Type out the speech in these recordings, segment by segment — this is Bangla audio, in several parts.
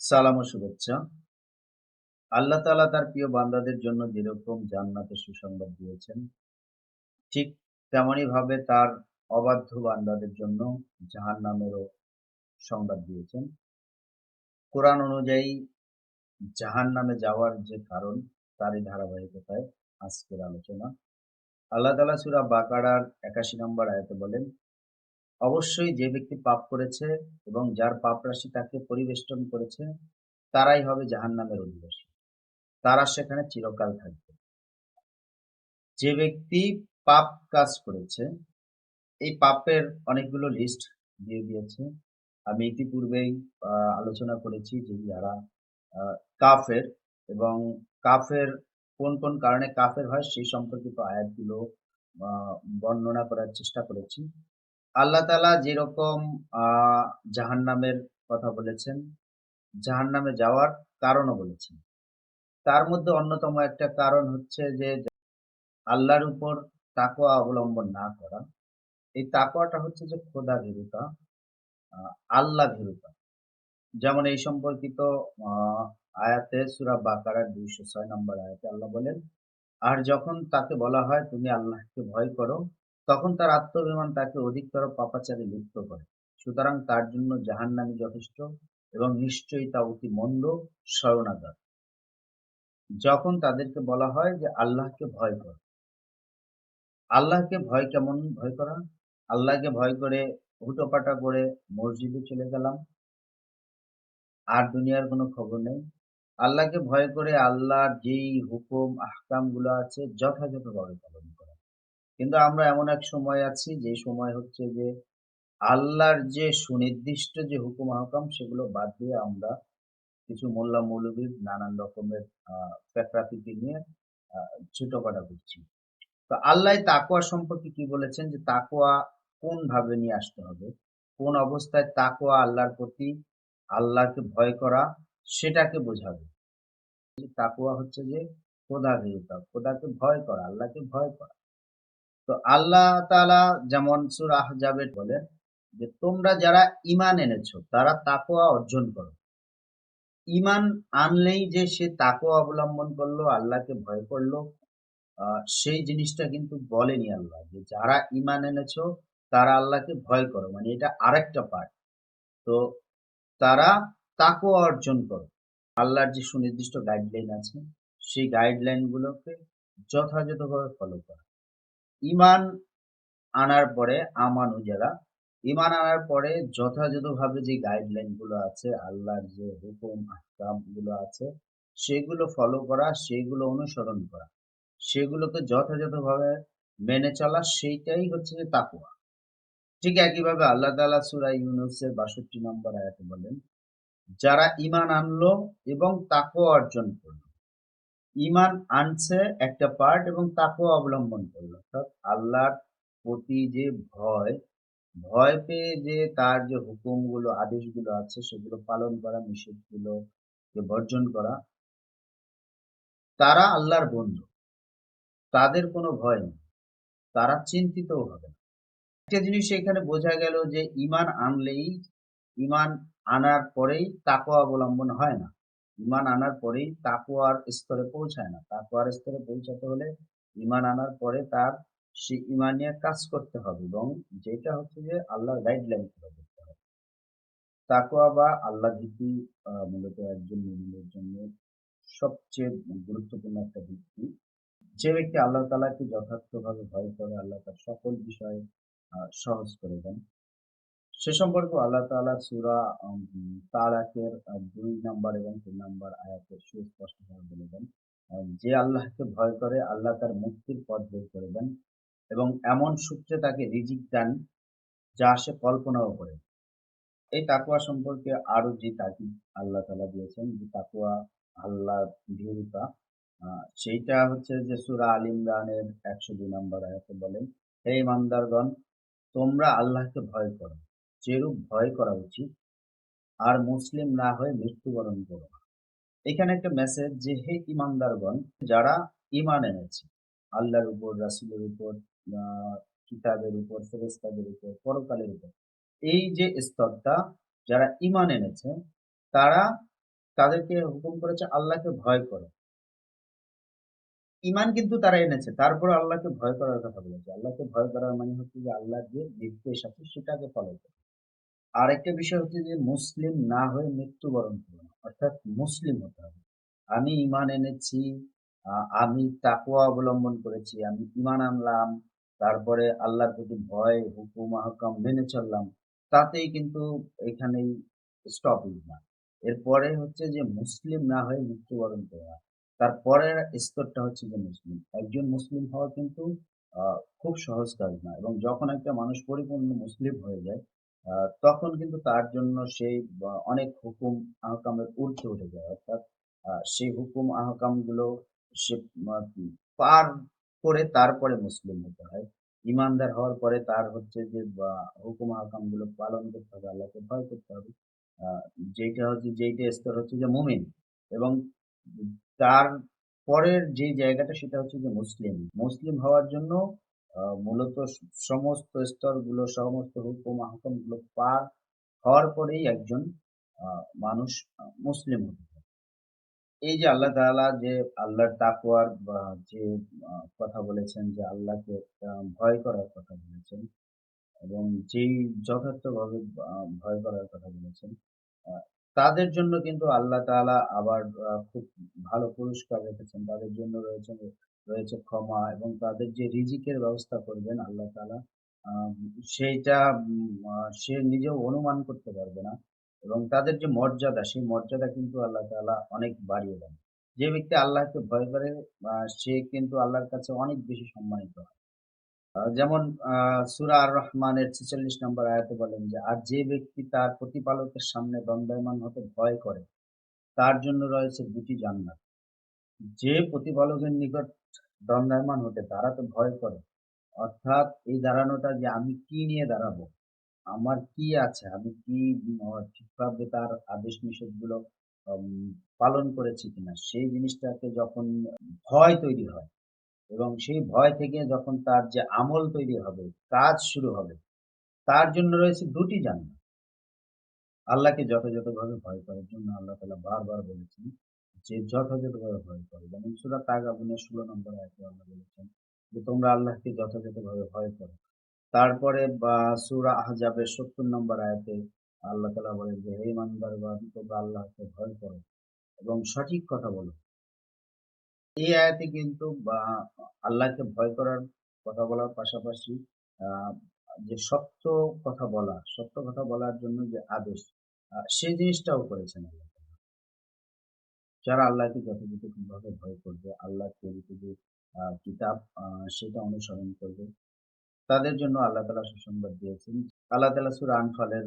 সালাম ও শুভেচ্ছা। আল্লাহ তাআলা তার প্রিয় বান্দাদের জন্য যেরকম জান্নাতের সুসংবাদ দিয়েছেন, ঠিক তেমনই ভাবে তার অবাধ্য বান্দাদের জন্য জাহান্নামেরও সংবাদ দিয়েছেন। কোরআন অনুযায়ী জাহান্নামে যাওয়ার যে কারণ, তারই ধারাবাহিকতায় আজকের আলোচনা। আল্লাহ তাআলা সূরা বাকারার একাশি নম্বর আয়াতে বলেন, অবশ্যই যে ব্যক্তি পাপ করেছে এবং যার পাপ রাশি তাকে পরিবেষ্টন করেছে, তারাই হবে জাহান্নামের অধিবাসী। তারা সেখানে চিরকাল থাকবে। যে ব্যক্তি পাপ কাজ করেছে, এই পাপের অনেকগুলো লিস্ট দিয়ে দিয়েছে। আমি ইতিপূর্বেই আলোচনা করেছি যে যারা কাফের এবং কাফের কোন কোন কারণে কাফের হয় সেই সম্পর্কিত আয়াতগুলো বর্ণনা করার চেষ্টা করেছি। আল্লাহ তালা যেরকম আহ জাহান্নামের কথা বলেছেন, জাহান্নামে যাওয়ার কারণও বলেছেন। তার মধ্যে অন্যতম একটা কারণ হচ্ছে যে, আল্লাহর উপর তাকোয়া অবলম্বন না করা, এই তাকোয়াটা হচ্ছে যে খোদা ভীরুতা আল্লাহ ভীরুতা। যেমন এই সম্পর্কিত আয়াতে সূরা বাকারার দুইশো ছয় নম্বর আয়াতে আল্লাহ বলেন, আর যখন তাকে বলা হয়, তুমি আল্লাহকে ভয় করো, তখন তার আত্মবিমান তাকে অধিকতর পাপাচারে লিপ্ত করে। সুতরাং তার জন্য জাহান্নামী যথেষ্ট এবং নিশ্চয়ই তা অতি মন্দ শরণাগার। যখন তাদেরকে বলা হয় যে, আল্লাহকে ভয় করো। আল্লাহকে ভয় কেমন ভয় করা? আল্লাহকে ভয় করে হুটোপাটা করে মসজিদে চলে গেলাম। আর দুনিয়ার কোনো খবর নেই। আল্লাহকে ভয় করে আল্লাহর যেই হুকুম আহকামগুলো আছে যথাযথভাবে পালন করা। কিন্তু আমরা এমন এক সময় আছি, যে সময় হচ্ছে যে আল্লাহর যে সুনির্দিষ্ট যে হুকুম, আহকাম, সেগুলো বাদ দিয়ে আমরা কিছু মোল্লা মৌলবীর নানান রকমের আহ প্যাকরাতিকে নিয়ে আহ ছোটখাটো করছি। তো আল্লাহ তাকোয়া সম্পর্কে কি বলেছেন? যে তাকোয়া কোন ভাবে নিয়ে আসতে হবে? কোন অবস্থায় তাকোয়া আল্লাহর প্রতি আল্লাহকে ভয় করা সেটাকে বোঝাবে। তাকোয়া হচ্ছে যে খোদা ভীরুতা খোদাকে ভয় করা, আল্লাহকে ভয় করা। তো আল্লাহ তাআলা যেমন সূরা আহজাবে বলেন যে, তোমরা যারা ঈমান এনেছো, তারা তাকওয়া অর্জন করো। ঈমান আনলেই যে সে তাকওয়া অবলম্বন করল, আল্লাহকে ভয় করল সেই জিনিসটা কিন্তু বলেনি আল্লাহ। যে যারা ঈমান এনেছো, তারা আল্লাহকে ভয় করো। মানে এটা আরেকটা পার্ট তো তারা তাকওয়া অর্জন করো। আল্লাহর যে সুনির্দিষ্ট গাইডলাইন আছে, সেই গাইডলাইন গুলোকে যথাযথভাবে ফলো করা। ইমান আনার পরে আমানু যারা ইমান আনার পরে যথাযথভাবে যে গাইডলাইনগুলো আছে, আল্লাহর যে হুকুম, আহকামগুলো আছে, সেগুলো ফলো করা, সেগুলো অনুসরণ করা। সেগুলোকে যথাযথভাবে মেনে চলা, সেইটাই হচ্ছে যে তাকওয়া। ঠিক একইভাবে আল্লাহ তাআলা সূরা ইউনুসের 62 নম্বর আয়াতে বলেন যারা ঈমান আনলো এবং তাকওয়া অর্জন করল। ঈমান আনছে একটা পার্ট এবং তাকওয়া অবলম্বন করল। অর্থাৎ আল্লাহর প্রতি যে ভয় ভয় পেয়ে যে তার যে হুকুমগুলো, আদেশগুলো আছে, সেগুলো পালন করা নিষেধগুলোকে বর্জন করা, তারা আল্লাহর বন্ধু। তাদের কোনো ভয় নেই। তারা চিন্তিতও হবে না। একটা জিনিস এখানে বোঝা গেল যে ইমান আনলেই, ঈমান আনার পরেই তাকওয়া অবলম্বন হয় না। ইমান আনার পরেই তাকওয়ার স্তরে পৌঁছায় না। তাকওয়ার স্তরে পৌঁছাতে হলে ইমান আনার পরে তার সে ঈমান নিয়ে কাজ করতে হবে এবং যেটা হচ্ছে যে আল্লাহর গাইডলাইন ফলো করতে হবে। তাকওয়া বা আল্লাহ ভীতি মূলত একজন মুমিনের জন্য সবচেয়ে গুরুত্বপূর্ণ একটা ভিত্তি। যে ব্যক্তি আল্লাহ তালাকে যথার্থভাবে ভয় করে, আল্লাহ তার সকল বিষয়ে সহজ করে দেন। সে সম্পর্কে আল্লাহ তাআলা সুরা তালাকের আহ, দুই নাম্বার এবং তিন নাম্বার আয়াতে সুস্পষ্টভাবে বলে দেন। যে আল্লাহকে ভয় করে আল্লাহ তার মুক্তির পথ বের করে দেন এবং এমন সূত্রে তাকে রিজিক দেন যা সে কল্পনাও করে। এই তাকুয়া সম্পর্কে আরও যে তাকিদ আল্লাহ তালা দিয়েছেন যে তাকুয়া আল্লাহ ভীরুতা সেইটা হচ্ছে যে সুরা আল ইমরানের একশো দুই নম্বর আয়াতে বলেন হে ইমানদারগণ তোমরা আল্লাহকে ভয় করো। যেরূপ ভয় করা উচিত আর মুসলিম না হয়ে মৃত্যুবরণ করো। এখানে একটা মেসেজ যে হে ইমানদারগণ যারা ইমান এনেছে আল্লাহর উপর, রাসূলের উপর, কিতাবের উপর, ফেরেশতাদের উপর, পরকালের উপর। এই যে স্তরটা যারা ইমান এনেছে তারা তাদেরকে হুকুম করেছে আল্লাহকে ভয় করে ইমান কিন্তু তারা এনেছে। তারপর আল্লাহকে ভয় করার কথা বলেছে। আল্লাহকে ভয় করার মানে হচ্ছে যে আল্লাহ যে নির্দেশ আছে সেটাকে ফলো করা। আরেকটা বিষয় হচ্ছে যে মুসলিম না হয়ে মৃত্যুবরণ করো না। অর্থাৎ মুসলিম হতে হবে। আমি ঈমান এনেছি, আ আমি তাকওয়া অবলম্বন করেছি, আমি ঈমান আনলাম, তারপরে আল্লাহর প্রতি ভয়, হুকুম আহকাম মেনে চললাম। তাতেই কিন্তু এখানেই স্টপিং না। এরপরে হচ্ছে যে মুসলিম না হয়ে মৃত্যুবরণ করা। তার পরের স্তরটা হচ্ছে যে মুসলিম। একজন মুসলিম হওয়া কিন্তু আ খুব সহজ কাজ না এবং যখন একটা মানুষ পরিপূর্ণ মুসলিম হয়ে যায় তখন কিন্তু তার জন্য সেই অনেক হুকুম আহকামের ঊর্ধ্বে উঠে যায়। অর্থাৎ সেই হুকুম আহকামগুলো সে পার করে তারপরে মুসলিম হতে হয়। ঈমানদার হওয়ার পরে তার হচ্ছে যে বা হুকুম আহকামগুলো পালন করতে হবে, আল্লাহকে ভয় করতে হবে। যেইটা হচ্ছে যেইটা স্তর হচ্ছে যে মুমিন এবং তার পরের যে জায়গাটা সেটা হচ্ছে যে মুসলিম। মুসলিম হওয়ার জন্য মূলত সমস্ত স্তরগুলো, সমস্ত হুকুম আহকামগুলো পার হওয়ার পরেই একজন মানুষ মুসলিম হতে পারে। এই যে আল্লাহ তাআলা যে আল্লাহর তাকওয়ার বা যে কথা বলেছেন যে আল্লাহকে ভয় করার কথা বলেছেন এবং যেই যথার্থভাবে ভয় করার কথা বলেছেন, তাদের জন্য কিন্তু আল্লাহ তাআলা আবার খুব ভালো পুরস্কার রেখেছেন। তাদের জন্য রয়েছে রয়েছে ক্ষমা এবং তাদের যে রিজিকের ব্যবস্থা করবেন আল্লাহ তাআলা আ সেইটা সে নিজেও অনুমান করতে পারবে না এবং তাদের যে মর্যাদা সেই মর্যাদা কিন্তু আল্লাহ তাআলা অনেক বাড়িয়ে দেন। যে ব্যক্তি আল্লাহকে ভয় করে সে কিন্তু আল্লাহর কাছে অনেক বেশি সম্মানিত হয়। যেমন সূরা আর-রহমানের ৪৬ নম্বর আয়াতে বলেন যে, "আর যে ব্যক্তি তার প্রতিপালকের সামনে দণ্ডায়মান হতে ভয় করে, তার জন্য রয়েছে দুটি জান্নাত।" যে প্রতিপালকের নিকট দণ্ডায়মান হতে দাঁড়াতে ভয় করে, অর্থাৎ এই দাঁড়ানোটা যে আমি কি নিয়ে দাঁড়াবো? আমার কি আছে? আমি কি ঠিকভাবে তার আদেশ নিষেধগুলো পালন করেছি কিনা? সেই জিনিসটাকে যখন ভয় তৈরি হয় এবং সেই ভয় থেকে যখন তার যে আমল তৈরি হবে, কাজ শুরু হবে, তার জন্য রয়েছে দুটি জান্নাত। আল্লাহকে যথাযথভাবে ভয় করার জন্য আল্লাহ তালা বারবার বলেছেন যে যথাযথভাবে ভয় করে যেমন সূরা তাগাবুনের ১৬ নম্বর আয়াতে আল্লাহ বলেছেন যে, "তোমরা আল্লাহকে যথাযথভাবে ভয় করো।" তারপরে বা সূরা আহজাবের ৭০ নম্বর আয়াতে আল্লাহ তাআলা বলেন যে, "হে ঈমানদারগণ তোমরা আল্লাহকে ভয় করো এবং সঠিক কথা বলো।" এই আয়াতে কিন্তু বা আল্লাহকে ভয় করার কথা বলার পাশাপাশি যে সত্য কথা বলা, সত্য কথা বলার জন্য যে আদেশ, সেই জিনিসটাও করেছেন আল্লাহ। যারা আল্লাহকে যথাযথভাবে ভয় করবে, আল্লাহ প্রেরিত যে কিতাব সেটা অনুসরণ করবে, তাদের জন্য আল্লাহ তালা সুসংবাদ দিয়েছেন। আল্লাহ তাআলা সূরা আনফালের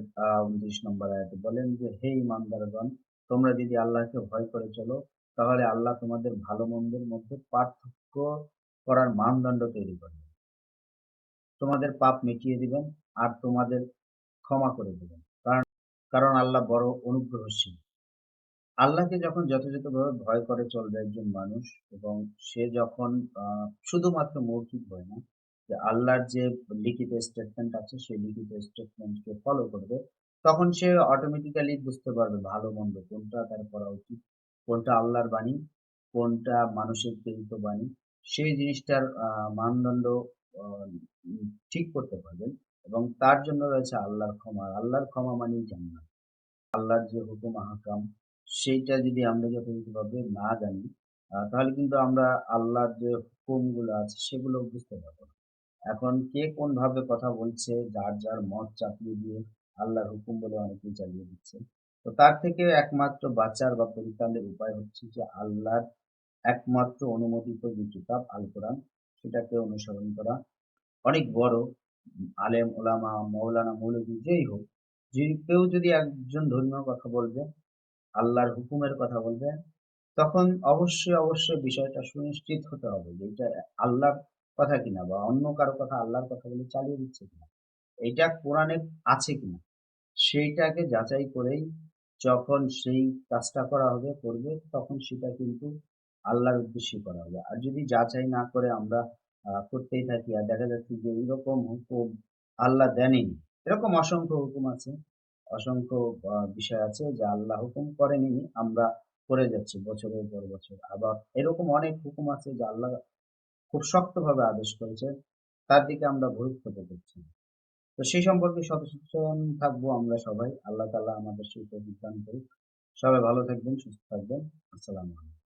২৯ নম্বর আয়াতে বলেন যে, "হে ঈমানদারগণ, তোমরা যদি আল্লাহকে ভয় করে চলো, তাহলে আল্লাহ তোমাদের ভালো-মন্দের মধ্যে পার্থক্য করার মানদণ্ড তৈরি করবেন। তোমাদের পাপ মিটিয়ে দিবেন আর তোমাদের ক্ষমা করে দিবেন। কারণ কারণ আল্লাহ বড় অনুগ্রহশীল।" আল্লাহকে যখন যথাযথভাবে ভয় করে চলবে একজন মানুষ এবং সে যখন আ শুধুমাত্র মৌখিক ভয় না, যে আল্লাহর যে লিখিত স্টেটমেন্ট আছে সেই লিখিত স্টেটমেন্টকে ফলো করবে, তখন সে অটোমেটিক্যালি বুঝতে পারবে ভালো-মন্দ কোনটা তার করা উচিত, কোনটা আল্লাহর বাণী, কোনটা মানুষের প্রেরিত বাণী। সেই জিনিসটার আ মানদণ্ড আ উম ঠিক করতে পারবেন এবং তার জন্য রয়েছে আল্লাহর ক্ষমা। আল্লাহর ক্ষমা মানেই জান্নাত। আল্লাহর যে হুকুম আহকাম সেইটা যদি আমরা যথাযথভাবে না জানি, তাহলে কিন্তু আমরা আল্লাহর যে হুকুমগুলো আছে সেগুলো বুঝতে পারব না। এখন কে কোনভাবে কথা বলছে, যার, যার মত চাপিয়ে দিয়ে আল্লাহর হুকুম বলে অনেকেই চালিয়ে দিচ্ছে। তো তার থেকে একমাত্র বাঁচার বা পরিত্রাণের উপায় হচ্ছে যে আল্লাহর একমাত্র অনুমোদিত যে কিতাব আল কোরআন সেটাকে অনুসরণ করা। অনেক বড় আলেম, ওলামা, মৌলানা, মৌলভী যেই হোক, যে কেউ যদি একজন ধর্মীয় কথা বলবে, আল্লাহর হুকুমের কথা বলবে, তখন অবশ্যই, অবশ্যই বিষয়টা সুনিশ্চিত হতে হবে যে এটা আল্লাহর কথা কিনা বা অন্য কারও কথা আল্লাহর কথা বলে চালিয়ে দিচ্ছে কিনা। এটা কোরআনে আছে কিনা। সেইটাকে যাচাই করেই যখন সেই কাজটা করা হবে, করবে তখন সেটা কিন্তু আল্লাহর উদ্দেশ্যে করা হবে আর যদি যাচাই না করে আমরা করতেই থাকি আর দেখা যাচ্ছে যে এইরকম হুকুম আল্লাহ দেননি এরকম অসংখ্য হুকুম আছে অসংখ্য বিষয় আছে যা আল্লাহ হুকুম করেনি, আমরা করে যাচ্ছি বছরের পর বছর। আবার এরকম অনেক হুকুম আছে যা আল্লাহ খুব শক্তভাবে আদেশ করেছে, তার দিকে আমরা গুরুত্ব করছি তো সেই সম্পর্কে সচেতন থাকব আমরা সবাই। আল্লাহ তাআলা আমাদের সেই প্রতিদান করুক। সবাই ভালো থাকবেন, সুস্থ থাকবেন। আসসালামু আলাইকুম।